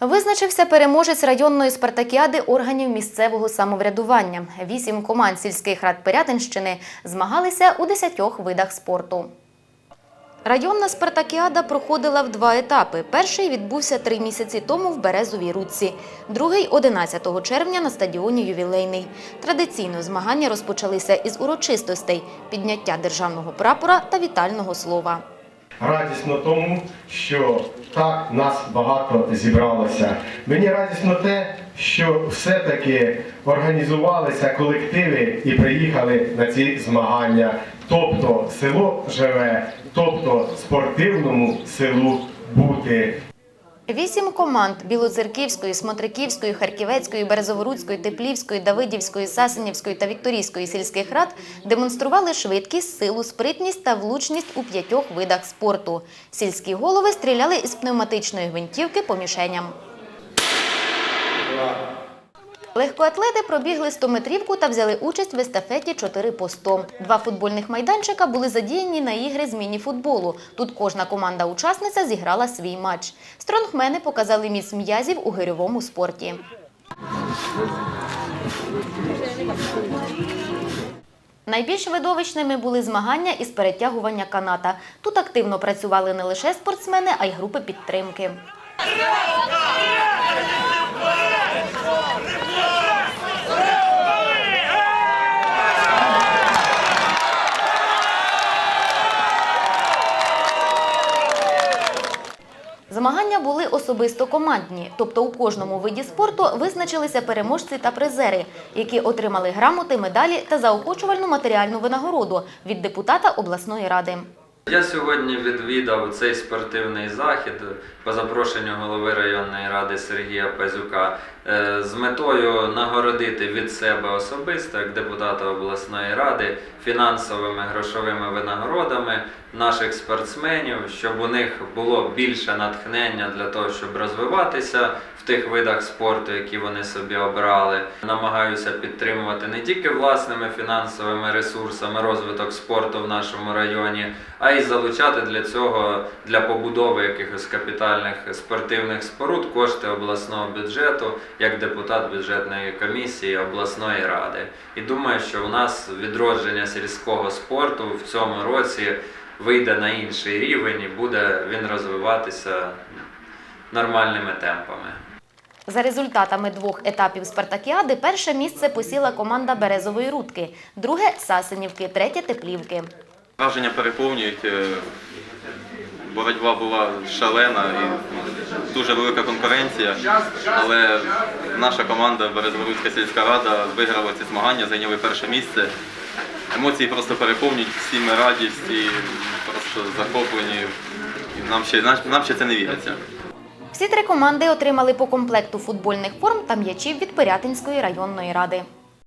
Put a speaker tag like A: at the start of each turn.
A: Визначився переможець районної спартакіади органів місцевого самоврядування. Вісім команд сільських рад Пирятинщини змагалися у десятьох видах спорту. Районна спартакіада проходила в два етапи. Перший відбувся три місяці тому в Березовій Рудці, другий – 11 червня на стадіоні «Ювілейний». Традиційно змагання розпочалися із урочистостей – підняття державного прапора та вітального слова.
B: Радісно тому, що так нас багато зібралося. Мені радісно те, що все-таки організувалися колективи і приїхали на ці змагання. Тобто село живе, тобто спортивному селу бути.
A: Вісім команд Білоцерківської, Смотриківської, Харківецької, Березоворуцької, Теплівської, Давидівської, Сасенівської та Вікторійської сільських рад демонстрували швидкість, силу, спритність та влучність у п'ятьох видах спорту. Сільські голови стріляли із пневматичної гвинтівки по мішеням. Легкоатлети пробігли 100-метрівку та взяли участь в естафеті 4 по 100. Два футбольних майданчика були задіяні на ігри з міні-футболу. Тут кожна команда-учасниця зіграла свій матч. Стронгмени показали міць м'язів у гирьовому спорті. Найбільш видовищними були змагання із перетягування каната. Тут активно працювали не лише спортсмени, а й групи підтримки. Змагання були особисто командні, тобто у кожному виді спорту визначилися переможці та призери, які отримали грамоти, медалі та заохочувальну матеріальну винагороду від депутата обласної ради.
C: Я сьогодні відвідав цей спортивний захід по запрошенню голови районної ради Сергія Пазюка е, з метою нагородити від себе особисто, як депутата обласної ради, фінансовими грошовими винагородами наших спортсменів, щоб у них було більше натхнення для того, щоб розвиватися в тих видах спорту, які вони собі обрали. Намагаюся підтримувати не тільки власними фінансовими ресурсами розвиток спорту в нашому районі, а й залучати для цього для побудови якихось капітальних спортивних споруд кошти обласного бюджету як депутат бюджетної комісії обласної ради. І думаю, що у нас відродження сільського спорту в цьому році вийде на інший рівень і буде він розвиватися нормальними темпами.
A: За результатами двох етапів спартакіади перше місце посіла команда Березової Рудки, друге Сасинівки, третє Теплівки.
D: Враження переповнюють. е, Боротьба була шалена і дуже велика конкуренція. Але наша команда Березворуцька сільська рада виграла ці змагання, зайняли перше місце. Емоції просто переповнюють, всі ми радість і просто захоплені. І нам ще, нам ще це не віриться.
A: Всі три команди отримали по комплекту футбольних форм та м'ячів від Пирятинської районної ради.